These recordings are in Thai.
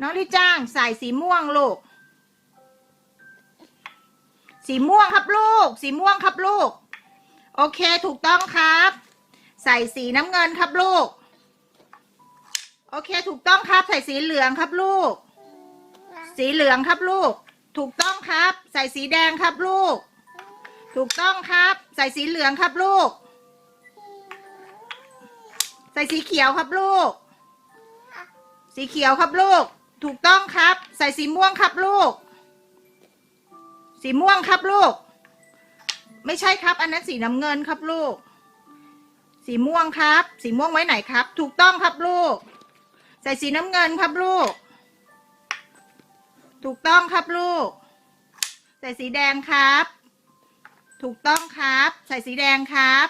น้องลิจ้างใส่สีม่วงลูก สีม่วงครับลูก สีม่วงครับลูก โอเคถูกต้องครับ ใส่สีน้ำเงินครับลูก โอเคถูกต้องครับ ใส่สีเหลืองครับลูก สีเหลืองครับลูก ถูกต้องครับ ใส่สีแดงครับลูก ถูกต้องครับ ใส่สีเหลืองครับลูก ใส่สีเขียวครับลูก สีเขียวครับลูก ถูกต้องครับ ใส่สีม่วงครับลูก สีม่วงครับลูก ไม่ใช่ครับ อันนั้นสีน้ำเงินครับลูก สีม่วงครับ สีม่วงไว้ไหนครับ ถูกต้องครับลูก ใส่สีน้ำเงินครับลูก ถูกต้องครับลูก ใส่สีแดงครับ ถูกต้องครับ ใส่สีแดงครับ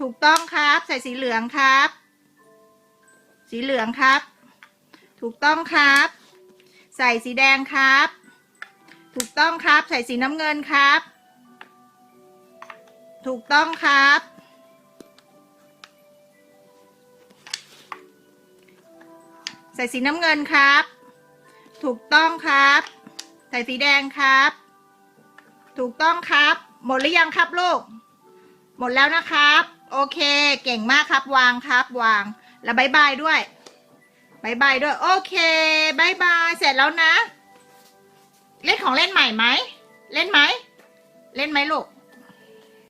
ถูกต้องครับ ใส่สีเหลืองครับ สีเหลืองครับ ถูกต้องครับ ใส่สีแดงครับ ถูกต้องครับ ใส่สีน้ำเงินครับ ถูกต้องครับ ใส่สีน้ำเงินครับ ถูกต้องครับ ใส่สีแดงครับ ถูกต้องครับ หมดหรือยังครับลูก หมดแล้วนะครับ โอเค เก่งมากครับ วางครับ วาง แล้วบายบายด้วยบายบายด้วย โอเคบายบายเสร็จแล้วนะ เล่นของเล่นใหม่ไหม เล่นไหม เล่นไหมลูก